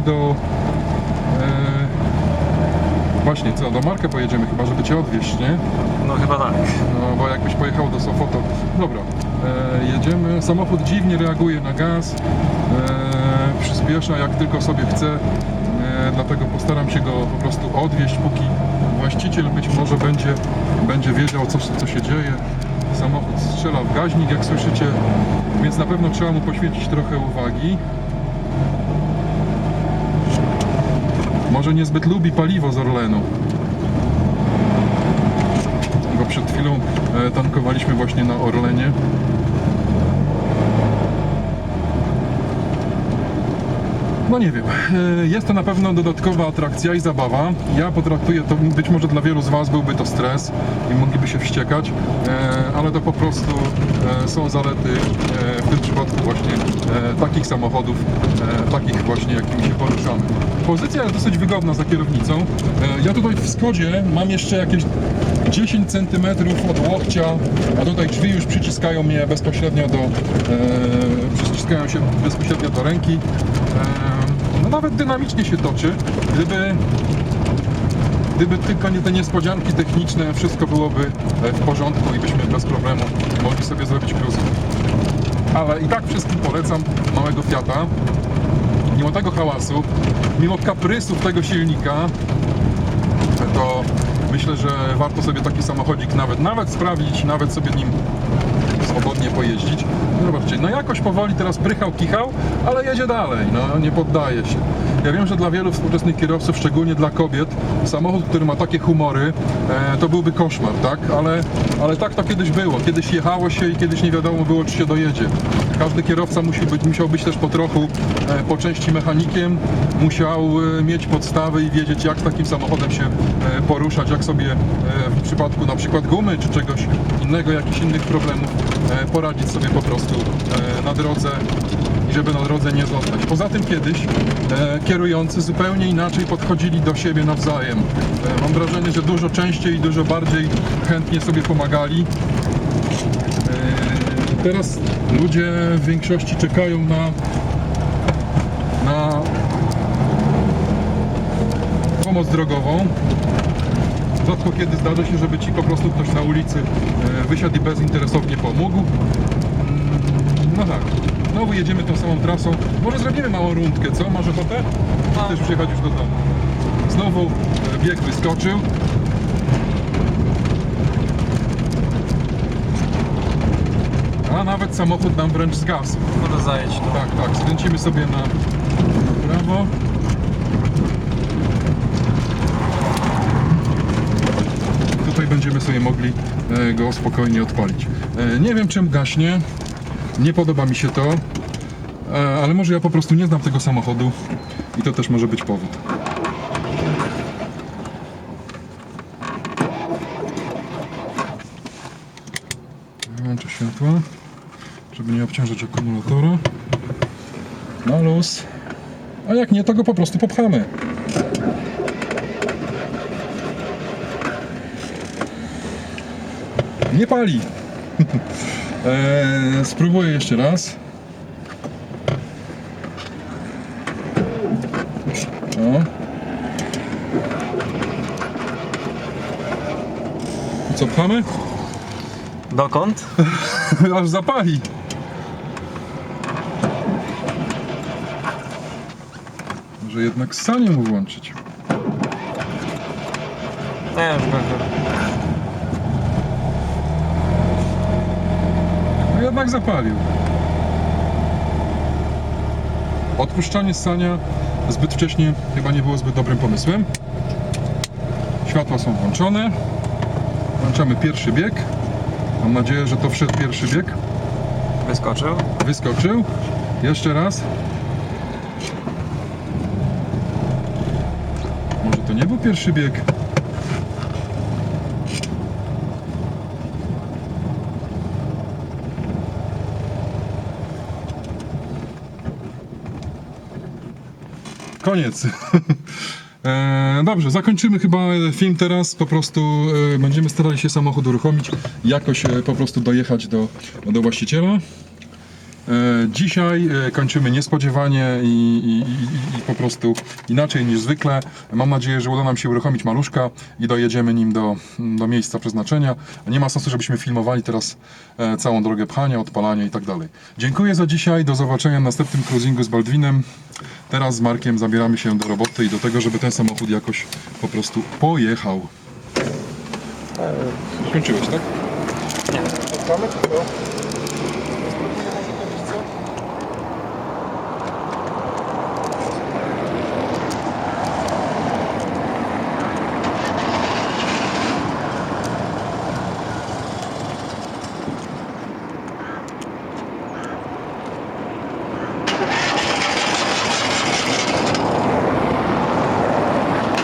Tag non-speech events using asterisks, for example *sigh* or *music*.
do... E, właśnie, co, do Marka pojedziemy chyba, żeby Cię odwieźć, nie? No chyba tak. No, bo jakbyś pojechał do Sofoto. Dobra, e, jedziemy. Samochód dziwnie reaguje na gaz. E, przyspiesza jak tylko sobie chce. E, dlatego postaram się go po prostu odwieźć, póki właściciel być może będzie, będzie wiedział, co, co się dzieje. Samochód strzela w gaźnik, jak słyszycie, więc na pewno trzeba mu poświęcić trochę uwagi. Może niezbyt lubi paliwo z Orlenu bo przed chwilą e, tankowaliśmy właśnie na Orlenie. No nie wiem, E, jest to na pewno dodatkowa atrakcja i zabawa. Ja potraktuję to, być może dla wielu z Was byłby to stres i mogliby się wściekać, e, ale to po prostu e, są zalety w tym przypadku właśnie takich samochodów, takich właśnie jakimi się poruszamy. Pozycja jest dosyć wygodna za kierownicą. Ja tutaj w Skodzie mam jeszcze jakieś 10 cm od łokcia, a tutaj drzwi już przyciskają mnie bezpośrednio do, przyciskają się bezpośrednio do ręki. E, nawet dynamicznie się toczy. Gdyby, gdyby tylko nie te niespodzianki techniczne, wszystko byłoby e, w porządku i byśmy bez problemu mogli sobie zrobić cruising. Ale i tak wszystkim polecam małego Fiata. Mimo tego hałasu, mimo kaprysów tego silnika, to myślę, że warto sobie taki samochodzik nawet, nawet sprawdzić, nawet sobie nim swobodnie pojeździć. No Zobaczcie, no jakoś powoli teraz prychał, kichał, ale jedzie dalej, no nie poddaje się. Ja wiem, że dla wielu współczesnych kierowców, szczególnie dla kobiet, samochód, który ma takie humory, e, to byłby koszmar, tak? Ale, ale tak to kiedyś było. Kiedyś jechało się i kiedyś nie wiadomo było, czy się dojedzie. Każdy kierowca musi być, musiał być też po trochu e, po części mechanikiem, musiał e, mieć podstawy i wiedzieć, jak z takim samochodem się e, poruszać, jak sobie e, w przypadku na przykład gumy czy czegoś innego, jakichś innych problemów e, poradzić sobie po prostu e, na drodze i żeby na drodze nie zostać. Poza tym kiedyś e, kierujący zupełnie inaczej podchodzili do siebie nawzajem. E, mam wrażenie, że dużo częściej i dużo bardziej chętnie sobie pomagali. Teraz ludzie w większości czekają na, na pomoc drogową. Rzadko kiedy zdarza się, żeby ci po prostu ktoś na ulicy e, wysiadł i bezinteresownie pomógł. Mm, No tak, znowu jedziemy tą samą trasą. Może zrobimy małą rundkę, co? Masz ochotę? Mam. Chcesz przyjechać już do domu. Znowu e, bieg wyskoczył. A nawet samochód nam wręcz zgasł. Może zajedź tu. Tak, tak, skręcimy sobie na prawo. Tutaj będziemy sobie mogli e, go spokojnie odpalić. E, Nie wiem czym gaśnie, nie podoba mi się to, e, ale może ja po prostu nie znam tego samochodu i to też może być powód. Włączę światła, żeby nie obciążać akumulatora. Na luz. A jak nie, to go po prostu popchamy. Nie pali. eee, *laughs* spróbuję jeszcze raz. O. I co, pchamy? Dokąd? *laughs* Aż zapali. Może jednak sanie mu włączyć. Nie wiem, pewnie. No jednak zapalił. Odpuszczanie sania zbyt wcześnie chyba nie było zbyt dobrym pomysłem. Światła są włączone. Włączamy pierwszy bieg. Mam nadzieję, że to wszedł pierwszy bieg. Wyskoczył. Wyskoczył. Jeszcze raz. Może to nie był pierwszy bieg. Koniec. *laughs* E, Dobrze, zakończymy chyba film teraz. Po prostu e, będziemy starali się samochód uruchomić, jakoś e, po prostu dojechać do, do właściciela. Dzisiaj e, kończymy niespodziewanie i, i, i, po prostu inaczej niż zwykle. Mam nadzieję, że uda nam się uruchomić maluszka i dojedziemy nim do, do miejsca przeznaczenia. Nie ma sensu, żebyśmy filmowali teraz e, całą drogę pchania, odpalania i tak dalej. Dziękuję za dzisiaj. Do zobaczenia w następnym cruisingu z Baldwinem. Teraz z Markiem zabieramy się do roboty i do tego, żeby ten samochód jakoś po prostu pojechał. Skończyłeś, tak? Nie.